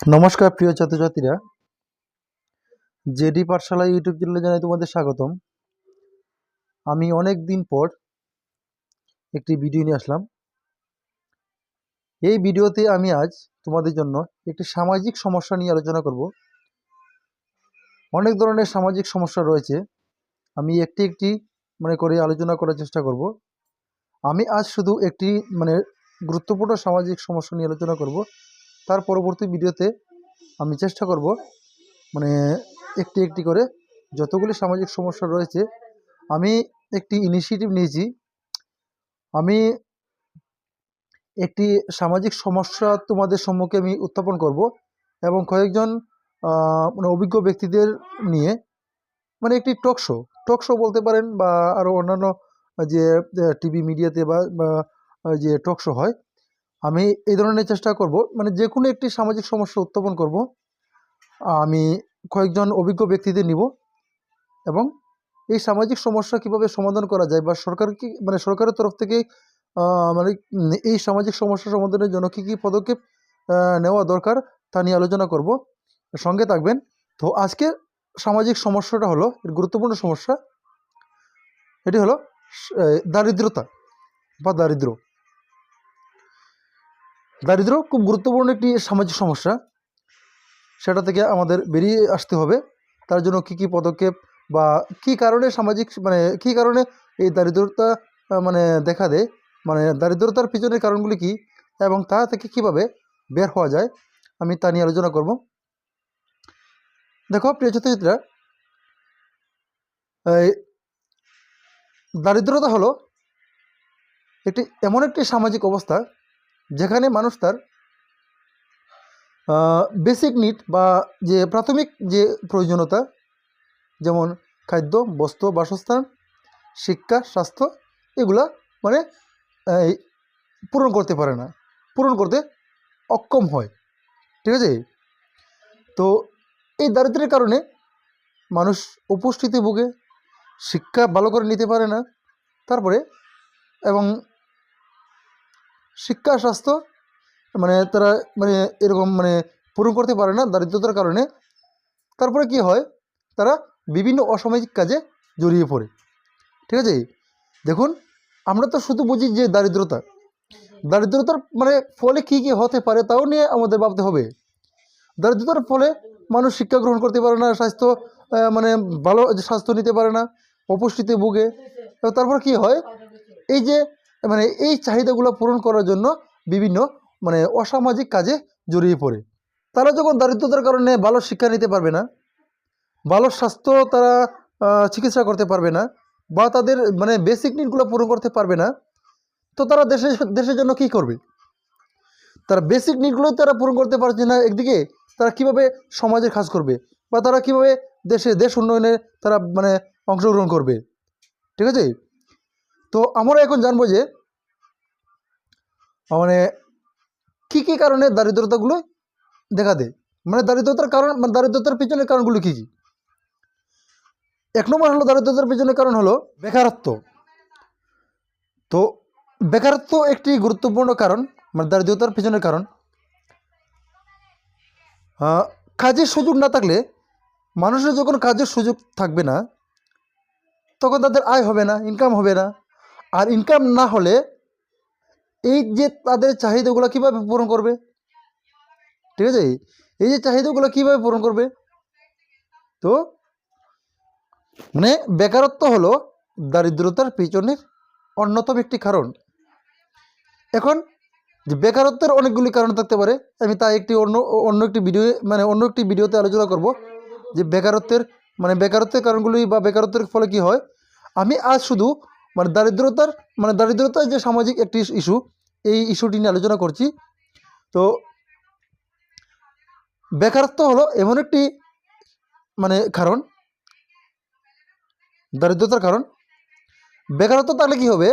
নমস্কার, প্রিয় ছাত্রছাত্রীরা। জেডি পাঠশালা ইউটিউব চ্যানেলে জানাই তোমাদের স্বাগতম। আমি অনেক দিন পর একটি ভিডিও নিয়ে আসলাম। এই ভিডিওতে আমি আজ তোমাদের জন্য একটি সামাজিক সমস্যা নিয়ে আলোচনা করব। অনেক ধরনের সামাজিক সমস্যা রয়েছে। আমি একটি একটি মানে করে আলোচনা করার চেষ্টা করব। আমি আজ শুধু একটি মানে গুরুত্বপূর্ণ সামাজিক সমস্যা নিয়ে আলোচনা করব। তার পরবর্তী ভিডিওতে আমি চেষ্টা করব মানে একটি একটি করে যতগুলি সামাজিক সমস্যা রয়েছে, আমি একটি ইনিশিয়েটিভ নিয়েছি। আমি একটি সামাজিক সমস্যা তোমাদের সম্মুখে আমি উত্থাপন করব এবং কয়েকজন মানে অভিজ্ঞ ব্যক্তিদের নিয়ে মানে একটি টক শো টক শো বলতে পারেন বা আরও অন্যান্য যে টিভি মিডিয়াতে বা যে টক শো হয় আমি এই ধরনের চেষ্টা করব মানে যে কোনো একটি সামাজিক সমস্যা উত্থাপন করব, আমি কয়েকজন অভিজ্ঞ ব্যক্তিদের নিব এবং এই সামাজিক সমস্যা কীভাবে সমাধান করা যায় বা সরকার কি মানে সরকারের তরফ থেকে মানে এই সামাজিক সমস্যা সমাধানের জন্য কী কী পদক্ষেপ নেওয়া দরকার তা নিয়ে আলোচনা করব। সঙ্গে থাকবেন। তো আজকে সামাজিক সমস্যাটা হলো, এর গুরুত্বপূর্ণ সমস্যা, এটি হলো দারিদ্রতা বা দারিদ্র। দারিদ্র খুব গুরুত্বপূর্ণ একটি সামাজিক সমস্যা। সেটা থেকে আমাদের বেরিয়ে আসতে হবে। তার জন্য কি কি পদক্ষেপ বা কি কারণে সামাজিক মানে কি কারণে এই দারিদ্রতা মানে দেখা দেয়? মানে দারিদ্রতার পিছনের কারণগুলি কি এবং তা থেকে কীভাবে বের হওয়া যায়? আমি তা নিয়ে আলোচনা করব। দেখো, প্রিয় ছাত্রছাত্রীরা দারিদ্রতা হলো একটি এমন একটি সামাজিক অবস্থা যেখানে মানুষ তার বেসিক নিড বা যে প্রাথমিক যে প্রয়োজনীয়তা, যেমন খাদ্য বস্ত্র বাসস্থান, শিক্ষা, স্বাস্থ্য, এগুলা মানে পূরণ করতে পারে না। পূরণ করতে অক্ষম হয়। ঠিক আছে? তো এই দারিদ্র্যের কারণে মানুষ উপস্থিতি ভোগে, শিক্ষা ভালো করে নিতে পারে না, তারপরে এবং শিক্ষা, স্বাস্থ্য মানে তারা মানে এরকম মানে পূরণ করতে পারে না দারিদ্রতার কারণে। তারপরে কি হয়? তারা বিভিন্ন অসামাজিক কাজে জড়িয়ে পড়ে। ঠিক আছে? দেখুন, আমরা তো শুধু বুঝি যে দারিদ্রতা। দারিদ্রতার মানে ফলে কী কী হতে পারে তাও নিয়ে আমাদের ভাবতে হবে। দারিদ্রতার ফলে মানুষ শিক্ষা গ্রহণ করতে পারে না, স্বাস্থ্য মানে ভালো স্বাস্থ্য নিতে পারে না, অপুষ্টিতে ভুগে। তারপর কি হয়? এই যে মানে এই চাহিদাগুলো পূরণ করার জন্য বিভিন্ন মানে অসামাজিক কাজে জড়িয়ে পড়ে। তারা যখন দারিদ্রতার কারণে ভালো শিক্ষা নিতে পারবে না, ভালো স্বাস্থ্য তারা চিকিৎসা করতে পারবে না বা তাদের মানে বেসিক নিডগুলো পূরণ করতে পারবে না, তো তারা দেশের দেশের জন্য কি করবে? তারা বেসিক নিডগুলো তারা পূরণ করতে পারছে না, একদিকে তারা কীভাবে সমাজের কাজ করবে বা তারা কীভাবে দেশে, দেশ উন্নয়নে তারা মানে অংশগ্রহণ করবে? ঠিক আছে? তো আমরা এখন জানব যে মানে কী কী কারণে দারিদ্রতাগুলো দেখা দেয়? মানে দারিদ্রতার কারণ মানে দারিদ্রতার পিছনের কারণগুলো কী কী? এক নম্বর হলো দারিদ্রতার পিছনের কারণ হলো বেকারত্ব। তো বেকারত্ব একটি গুরুত্বপূর্ণ কারণ মানে দারিদ্রতার পিছনের কারণ। কাজের সুযোগ না থাকলে মানুষের যখন কাজের সুযোগ থাকবে না, তখন তাদের আয় হবে না ইনকাম হবে না। আর ইনকাম না হলে এই যে তাদের চাহিদাগুলো কীভাবে পূরণ করবে? ঠিক আছে? এই যে চাহিদাগুলো কীভাবে পূরণ করবে? তো মানে বেকারত্ব হলো দারিদ্রতার পিছনের অন্যতম একটি কারণ। এখন যে বেকারত্বের অনেকগুলি কারণ থাকতে পারে, আমি তা একটি অন্য অন্য একটি ভিডিও মানে অন্য একটি ভিডিওতে আলোচনা করব যে বেকারত্বের মানে বেকারত্বের কারণগুলি বা বেকারত্বের ফলে কি হয়? আমি আজ শুধু মানে দারিদ্রতার মানে দারিদ্রতার যে সামাজিক একটি ইস্যু, এই ইস্যুটি নিয়ে আলোচনা করছি। তো বেকারত্ব হলো এমন একটি মানে কারণ, দারিদ্রতার কারণ। বেকারত্ব তাহলে কি হবে?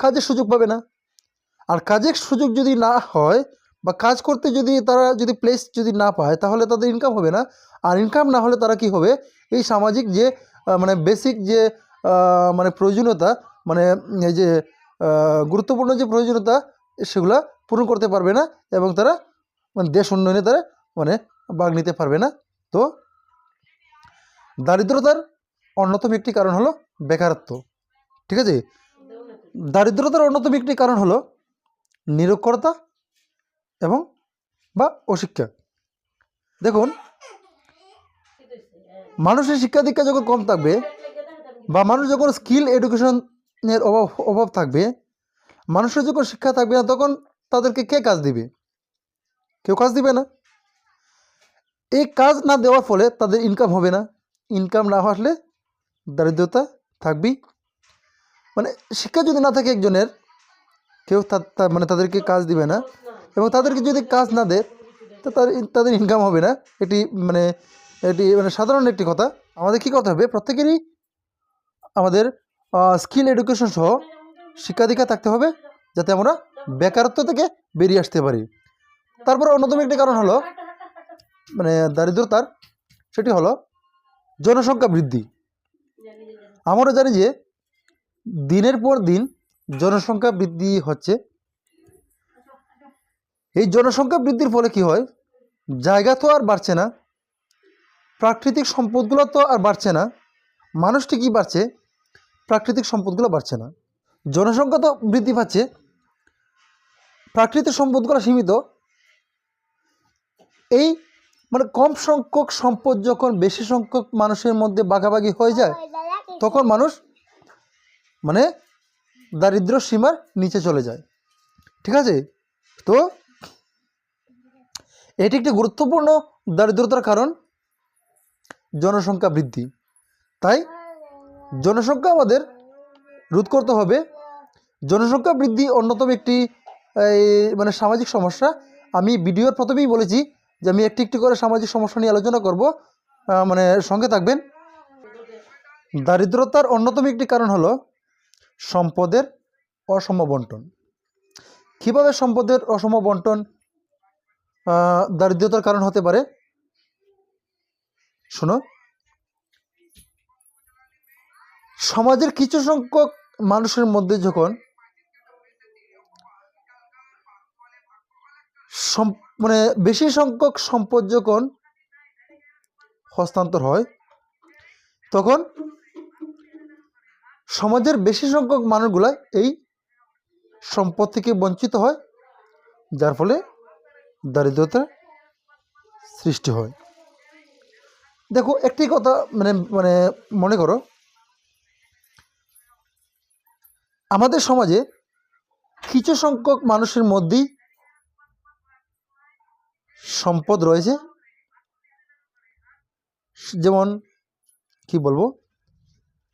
কাজের সুযোগ পাবে না। আর কাজের সুযোগ যদি না হয় বা কাজ করতে যদি তারা যদি প্লেস যদি না পায়, তাহলে তাদের ইনকাম হবে না। আর ইনকাম না হলে তারা কি হবে? এই সামাজিক যে মানে বেসিক যে মানে প্রয়োজনীয়তা মানে এই যে গুরুত্বপূর্ণ যে প্রয়োজনীয়তা, সেগুলা পূরণ করতে পারবে না এবং তারা মানে দেশ উন্নয়নে তারা মানে ভাগ নিতে পারবে না। তো দারিদ্রতার অন্যতম একটি কারণ হলো বেকারত্ব। ঠিক আছে? দারিদ্রতার অন্যতম একটি কারণ হলো নিরক্ষরতা এবং বা অশিক্ষা। দেখুন, মানুষের শিক্ষা দীক্ষা যখন কম থাকবে বা মানুষ যখন স্কিল এডুকেশনের অভাব অভাব থাকবে, মানুষের যখন শিক্ষা থাকবে না, তখন তাদেরকে কে কাজ দিবে? কেউ কাজ দিবে না। এই কাজ না দেওয়ার ফলে তাদের ইনকাম হবে না। ইনকাম না আসলে দারিদ্রতা থাকবেই। মানে শিক্ষা যদি না থাকে একজনের, কেউ মানে তাদেরকে কাজ দিবে না এবং তাদেরকে যদি কাজ না দেয়, তো তাদের তাদের ইনকাম হবে না। এটি মানে এটি মানে সাধারণ একটি কথা। আমাদের কী করতে হবে? প্রত্যেকেরই আমাদের স্কিল এডুকেশন সহ শিক্ষা দীক্ষা থাকতে হবে যাতে আমরা বেকারত্ব থেকে বেরিয়ে আসতে পারি। তারপর অন্যতম একটি কারণ হলো মানে দারিদ্রতার, সেটি হলো জনসংখ্যা বৃদ্ধি। আমরা জানি যে দিনের পর দিন জনসংখ্যা বৃদ্ধি হচ্ছে। এই জনসংখ্যা বৃদ্ধির ফলে কি হয়? জায়গা তো আর বাড়ছে না, প্রাকৃতিক সম্পদগুলো তো আর বাড়ছে না, মানুষটি ঠিকই বাড়ছে? প্রাকৃতিক সম্পদগুলো বাড়ছে না। জনসংখ্যা তো বৃদ্ধি পাচ্ছে। প্রাকৃতিক সম্পদগুলো সীমিত। এই মানে কম সংখ্যক সম্পদ যখন বেশি সংখ্যক মানুষের মধ্যে ভাগাভাগি হয়ে যায়, তখন মানুষ মানে দারিদ্র সীমার নিচে চলে যায়। ঠিক আছে? তো এটি একটি গুরুত্বপূর্ণ দারিদ্রতার কারণ। জনসংখ্যা বৃদ্ধি। তাই জনসংখ্যা আমাদের রোধ করতে হবে। জনসংখ্যা বৃদ্ধি অন্যতম একটি মানে সামাজিক সমস্যা। আমি ভিডিওর প্রথমেই বলেছি যে আমি একটি একটি করে সামাজিক সমস্যা নিয়ে আলোচনা করব। মানে সঙ্গে থাকবেন। দারিদ্রতার অন্যতম একটি কারণ হলো সম্পদের অসম বন্টন। কীভাবে সম্পদের অসম বন্টন দারিদ্রতার কারণ হতে পারে? শোনো সমাজের কিছু সংখ্যক মানুষের মধ্যে যখন মানে বেশি সংখ্যক সম্পদ যখন হস্তান্তর হয়, তখন সমাজের বেশি সংখ্যক মানুষগুলা এই সম্পদ থেকে বঞ্চিত হয়, যার ফলে দারিদ্রতা সৃষ্টি হয়। দেখো, একটি কথা মানে মানে মনে করো আমাদের সমাজে কিছু সংখ্যক মানুষের মধ্যেই সম্পদ রয়েছে। যেমন, কি বলব?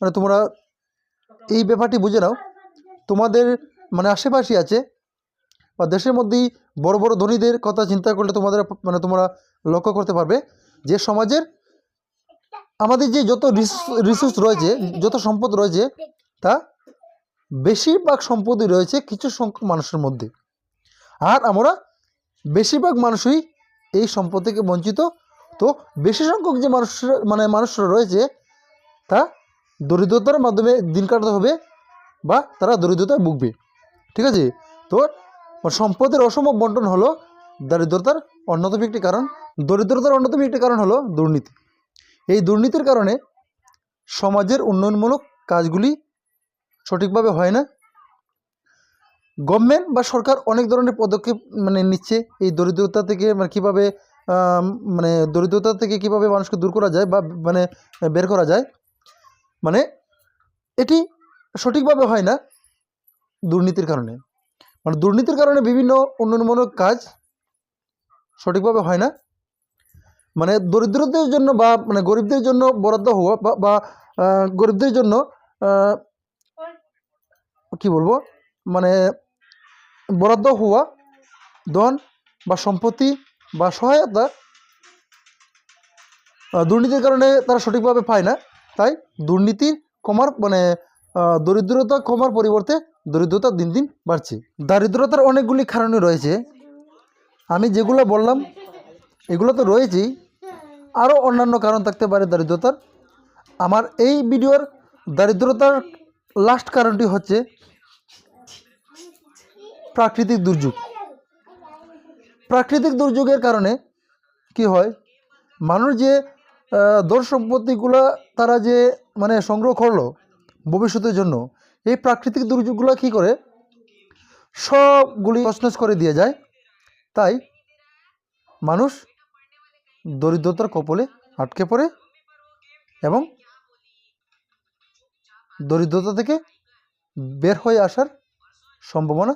মানে তোমরা এই ব্যাপারটি বুঝে নাও। তোমাদের মানে আশেপাশে আছে বা দেশের মধ্যেই বড় বড় ধনীদের কথা চিন্তা করলে তোমাদের মানে তোমরা লক্ষ্য করতে পারবে যে সমাজের আমাদের যে যত রিসোর্স রয়েছে, যত সম্পদ রয়েছে, তা বেশিরভাগ সম্পদই রয়েছে কিছু সংখ্যক মানুষের মধ্যে। আর আমরা বেশিরভাগ মানুষই এই সম্পদ থেকে বঞ্চিত। তো বেশি সংখ্যক যে মানুষ মানে মানুষরা রয়েছে, তা দরিদ্রতার মাধ্যমে দিন কাটাতে হবে বা তারা দরিদ্রতায় ভুগবে। ঠিক আছে? তো সম্পদের অসম বন্টন হলো দারিদ্রতার অন্যতম একটি কারণ। দরিদ্রতার অন্যতম একটি কারণ হলো দুর্নীতি। এই দুর্নীতির কারণে সমাজের উন্নয়নমূলক কাজগুলি সঠিকভাবে হয় না। গভর্নমেন্ট বা সরকার অনেক ধরনের পদক্ষেপ মানে নিচ্ছে। এই দরিদ্রতা থেকে মানে কীভাবে মানে দরিদ্রতা থেকে কীভাবে মানুষকে দূর করা যায় বা মানে বের করা যায়। মানে এটি সঠিকভাবে হয় না দুর্নীতির কারণে। মানে দুর্নীতির কারণে বিভিন্ন উন্নয়নমূলক কাজ সঠিকভাবে হয় না। মানে দরিদ্রদের জন্য বা মানে গরিবদের জন্য বরাদ্দ হওয়া বা- গরিবদের জন্য কি বলব? মানে বরাদ্দ হওয়া, ধন বা সম্পত্তি বা সহায়তা দুর্নীতির কারণে তারা সঠিকভাবে পায় না। তাই দুর্নীতি কমার মানে দরিদ্রতা কমার পরিবর্তে দরিদ্রতা দিন দিন বাড়ছে। দারিদ্রতার অনেকগুলি কারণই রয়েছে। আমি যেগুলো বললাম, এগুলো তো রয়েছেই। আরও অন্যান্য কারণ থাকতে পারে দারিদ্রতার। আমার এই ভিডিওর দারিদ্রতার লাস্ট কারণটি হচ্ছে প্রাকৃতিক দুর্যোগ। প্রাকৃতিক দুর্যোগের কারণে কি হয়? মানুষ যে দর সম্পত্তিগুলো তারা যে মানে সংগ্রহ করল ভবিষ্যতের জন্য, এই প্রাকৃতিক দুর্যোগগুলো কী করে? সবগুলি তছনছ করে দিয়ে যায়। তাই মানুষ দরিদ্রতার কপলে আটকে পড়ে এবং দরিদ্রতা থেকে বের হয়ে আসার সম্ভাবনা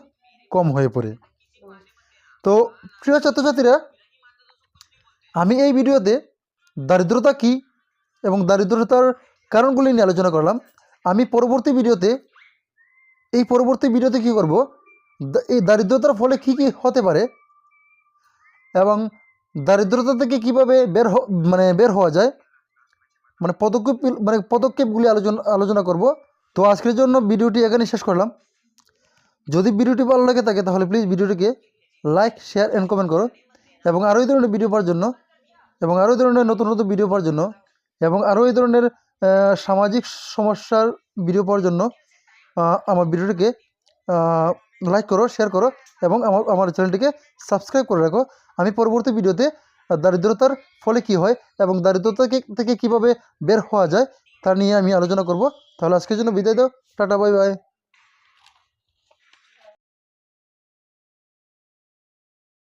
কম হয়ে পড়ে। তো প্রিয় ছাত্রছাত্রীরা, আমি এই ভিডিওতে দারিদ্রতা কী এবং দারিদ্রতার কারণগুলি নিয়ে আলোচনা করলাম। আমি পরবর্তী ভিডিওতে, এই পরবর্তী ভিডিওতে কী করব? এই দারিদ্রতার ফলে কী কী হতে পারে এবং দারিদ্রতা থেকে কীভাবে বের মানে বের হওয়া যায় মানে পদক্ষেপ মানে পদক্ষেপগুলি আলোচনা আলোচনা করব। তো আজকের জন্য ভিডিওটি এখানে শেষ করলাম। যদি ভিডিওটি ভালো লাগে থাকে তাহলে প্লিজ ভিডিওটিকে লাইক শেয়ার অ্যান্ড কমেন্ট করো। এবং আরও এই ধরনের ভিডিও পাওয়ার জন্য এবং আরও এই ধরনের নতুন নতুন ভিডিও পাওয়ার জন্য এবং আরও এই ধরনের সামাজিক সমস্যার ভিডিও পাওয়ার জন্য আমার ভিডিওটিকে লাইক করো শেয়ার করো এবং আমার আমার চ্যানেলটিকে সাবস্ক্রাইব করে রাখো। আমি পরবর্তী ভিডিওতে দারিদ্রতার ফলে কি হয় এবং দারিদ্রতা থেকে- কীভাবে বের হওয়া যায় তা নিয়ে আমি আলোচনা করব। তাহলে আজকের জন্য বিদায় দাও। Tata, bye bye.